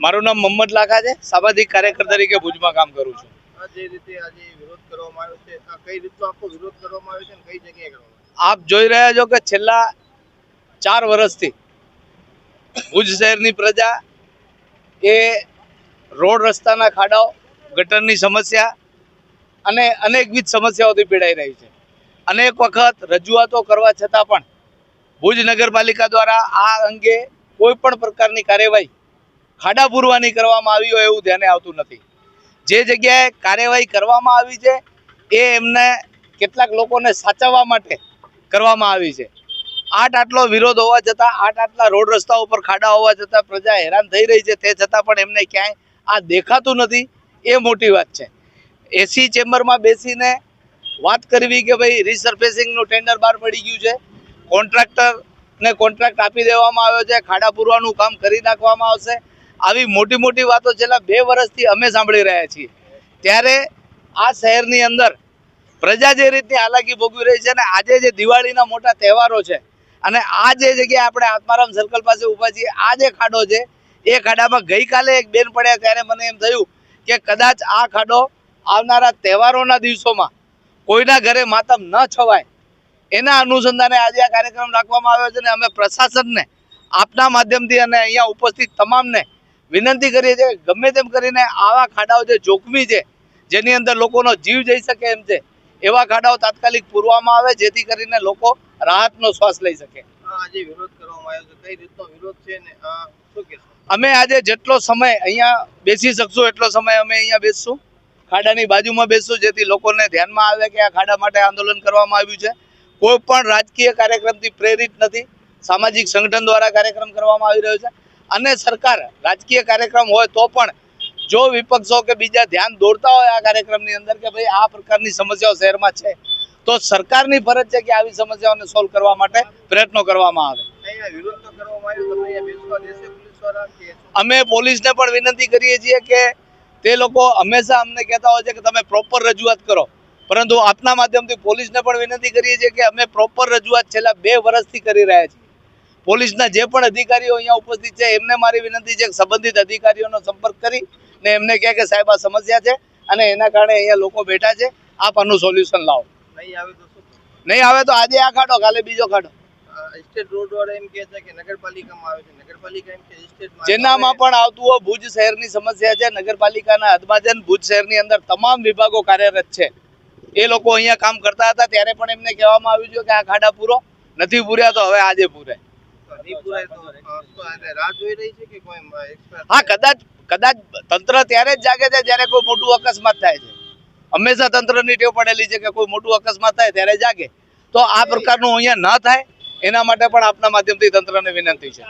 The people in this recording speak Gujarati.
મારું નામ મોહમ્મદ લાખા છે. સામાજિક કાર્યકર તરીકે ભુજમાં કામ કરું છું. જે રીતે આજે વિરોધ કરવામાં આવ્યો છે આ કઈ રીતનો આખો વિરોધ કરવામાં આવ્યો છે કઈ જગ્યાએ આપ જોઈ રહ્યા છો કે છેલ્લા ચાર વર્ષથી ભુજ શહેરની પ્રજા એ રોડ રસ્તાના ખાડાઓ ગટરની સમસ્યા અને અનેકવિધ સમસ્યાઓથી પીડાઈ રહી છે. અનેક વખત રજૂઆતો કરવા છતાં પણ ભુજ નગરપાલિકા દ્વારા આ અંગે કોઈ પણ પ્રકારની કાર્યવાહી ખાડા પૂરવાની કરવામાં આવી હોય એવું ધ્યાને આવતું નથી. જે જગ્યાએ કાર્યવાહી કરવામાં આવી છે, એ એમને કેટલાક લોકોને સાચવવા માટે કરવામાં આવી છે. આઠ આટલો વિરોધ હોવા છતાં, આઠ આટલા રોડ રસ્તા ઉપર ખાડા હોવા છતાં પ્રજા હેરાન થઈ રહી છે, તે છતાં પણ એમને ક્યાંય આ દેખાતું નથી, એ મોટી વાત છે. એસી ચેમ્બરમાં બેસીને વાત કરવી કે ભાઈ રિસર્ફેસિંગનું ટેન્ડર બહાર પડી ગયું છે, કોન્ટ્રાક્ટરને કોન્ટ્રાક્ટ આપી દેવામાં આવ્યો છે ખાડા પૂરવાનું કામ કરી નાખવામાં આવશે આવી મોટી મોટી વાતો છેલ્લા બે વર્ષથી અમે સાંભળી રહ્યા છીએ. ત્યારે આ શહેરની અંદર પ્રજા જે રીતની હાલાકી ભોગવી રહી છે અને આજે જે દિવાળીના મોટા તહેવારો છે અને આ જે જગ્યાએ આપણે આત્મારામ સર્કલ પાસે ઊભા છીએ, આ જે ખાડો છે, એ ખાડામાં ગઈકાલે એક બેન પડ્યા ત્યારે મને એમ થયું કે કદાચ આ ખાડો આવનારા તહેવારોના દિવસોમાં કોઈના ઘરે માતમ ન છવાય. એના અનુસંધાને આજે આ કાર્યક્રમ રાખવામાં આવ્યો છે અને અમે પ્રશાસનને આપના માધ્યમથી અને અહીંયા ઉપસ્થિત તમામને વિનંતી કરીએ છીએ ગમે તેમ કરીને આવા ખાડાઓ જે જોખમી છે જેની અંદર લોકોનો જીવ જઈ શકે એમ છે એવા ખાડાઓ તાત્કાલિક પૂરવામાં આવે જેથી કરીને લોકો રાહતનો શ્વાસ લઈ શકે. આજે વિરોધ કરવામાં આવ્યો છે. કઈ રીતનો વિરોધ છે ને આ શું કહેશો? અમે આજે જેટલો સમય અહીંયા બેસી શકશું એટલો સમય અમે અહીંયા બેસશું. ખાડાની બાજુમાં બેસશું જેથી લોકોને ધ્યાનમાં આવે કે આ ખાડા માટે આંદોલન કરવામાં આવ્યું છે. કોઈ પણ રાજકીય કાર્યક્રમથી પ્રેરિત નથી. સામાજિક સંગઠન દ્વારા કાર્યક્રમ કરવામાં આવી રહ્યો છે. અને સરકાર રાજકીય કાર્યક્રમ હોય તો પણ જો વિપક્ષો કે બીજા ધ્યાન દોરતા હોય આ કાર્યક્રમની અંદર કે ભાઈ આ પ્રકારની સમસ્યાઓ શહેરમાં છે તો સરકારની ફરજ છે કે આવી સમસ્યાઓને સોલ્વ કરવા માટે પ્રયત્નો કરવામાં આવે? અમે પોલીસને પણ વિનંતી કરીએ છીએ કે તે લોકો હંમેશા અમને કહેતા હોય છે કે તમે પ્રોપર રજૂઆત કરો. પરંતુ આપના માધ્યમથી પોલીસને પણ વિનંતી કરીએ છીએ કે અમે પ્રોપર રજૂઆત છેલ્લા બે વર્ષથી કરી રહ્યા છીએ. પોલીસના જે પણ અધિકારીઓ અહીંયા ઉપસ્થિત છે એમને મારી વિનંતી છે કે સંબંધિત અધિકારીઓનો સંપર્ક કરી ને એમને કહે કે સાહેબ આ સમસ્યા છે અને એના કારણે અહીંયા લોકો બેઠા છે આપ આનું સોલ્યુશન લાવો. નહીં આવે તો નહીં આવે તો આજે આ ખાડો કાલે બીજો ખાડો. આ સ્ટેટ એમ કે નગરપાલિકામાં આવે છે. નગરપાલિકા એમ કે સ્ટેટમાં જેનામાં પણ આવતું હોય ભુજ શહેરની સમસ્યા છે નગરપાલિકાના હદમાં છે ભુજ શહેરની અંદર તમામ વિભાગો કાર્યરત છે. એ લોકો અહીંયા કામ કરતા હતા ત્યારે પણ એમને કહેવામાં આવ્યું છે કે આ ખાડા પૂરો નથી પૂર્યા તો હવે આજે પૂરે. હા, કદાચ કદાચ તંત્ર ત્યારે જ જાગે છે જ્યારે કોઈ મોટું અકસ્માત થાય છે. હંમેશા તંત્રની ટેવ પડેલી છે કે કોઈ મોટું અકસ્માત થાય ત્યારે જાગે. તો આ પ્રકારનું અહીંયા ન થાય, એના માટે પણ આપના માધ્યમથી તંત્રને વિનંતી છે.